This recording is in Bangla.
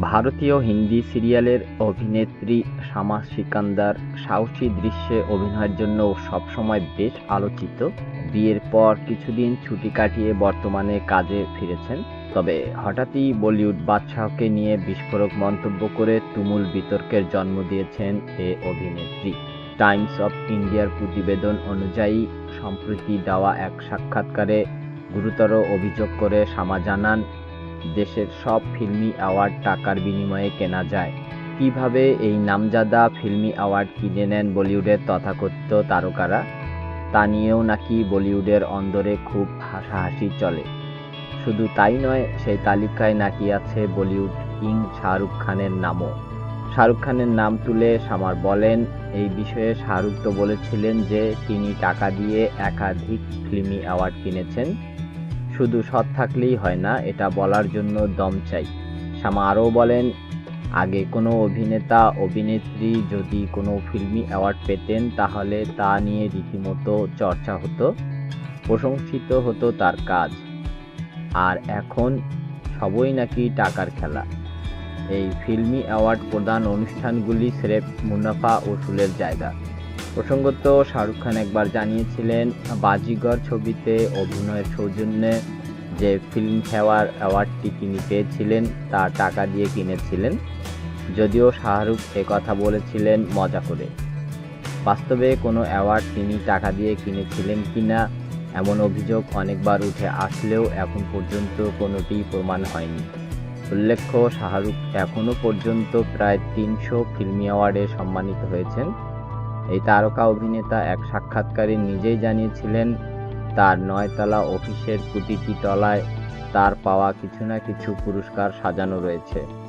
ভারতীয় হিন্দি সিরিয়ালের অভিনেত্রী শামা সিকান্দার সাহসী দৃশ্যে অভিনয়ের জন্য সবসময় বেশ আলোচিত। বিয়ের পর কিছুদিন ছুটি কাটিয়ে বর্তমানে কাজে ফিরেছেন। তবে হঠাৎই বলিউড বাদশাহকে নিয়ে বিস্ফোরক মন্তব্য করে তুমুল বিতর্কের জন্ম দিয়েছেন এ অভিনেত্রী। টাইমস অফ ইন্ডিয়ার প্রতিবেদন অনুযায়ী, সম্প্রতি দেওয়া এক সাক্ষাৎকারে গুরুতর অভিযোগ করে শামা জানান দেশের সব ফিল্মি অ্যাওয়ার্ড টাকার বিনিময়ে কেনা যায়। কীভাবে এই নামজাদা ফিল্মি অ্যাওয়ার্ড কিনে নেন বলিউডের তথাকথিত তারকারা? তা নিয়েও নাকি বলিউডের অন্দরে খুব হাসাহাসি চলে। শুধু তাই নয়, সেই তালিকায় নাকি আছে বলিউড কিং শাহরুখ খানের নামও। শাহরুখ খানের নাম তুলে সামার বলেন, এই বিষয়ে শাহরুখ তো বলেছিলেন যে, তিনি টাকা দিয়ে একাধিক ফিল্মি অ্যাওয়ার্ড কিনেছেন। শুধু সৎ থাকলেই হয় না, এটা বলার জন্য দম চাই। শামা আরও বলেন, আগে কোনো অভিনেতা, অভিনেত্রী যদি কোনো ফিল্মি অ্যাওয়ার্ড পেতেন, তাহলে তা নিয়ে রীতিমতো চর্চা হতো, প্রশংসিত হতো তার কাজ। আর এখন সবই নাকি টাকার খেলা। এই ফিল্মি অ্যাওয়ার্ড প্রদান অনুষ্ঠানগুলি স্রেফ মুনাফা ও ওসুলের জায়গা। প্রসঙ্গত শাহরুখ খান একবার জানিয়েছিলেন, বাজিগর ছবিতে অভিনয়ের সৌজন্যে যে ফিল্ম ফিল্মফেয়ার অ্যাওয়ার্ডটি তিনি পেয়েছিলেন, তা টাকা দিয়ে কিনেছিলেন। যদিও শাহরুখ এ কথা বলেছিলেন মজা করে। বাস্তবে কোনো অ্যাওয়ার্ড তিনি টাকা দিয়ে কিনেছিলেন কিনা, এমন অভিযোগ অনেকবার উঠে আসলেও এখন পর্যন্ত কোনোটি প্রমাণ হয়নি। উল্লেখ্য, শাহরুখ এখনও পর্যন্ত প্রায় তিনশো ফিল্মি অ্যাওয়ার্ডে সম্মানিত হয়েছেন। এই তারকা অভিনেতা এক সাক্ষাৎকারে নিজেই জানিয়েছিলেন, তার নয়তলা অফিসের প্রতিটি তলায় তার পাওয়া কিছু না কিছু পুরস্কার সাজানো রয়েছে।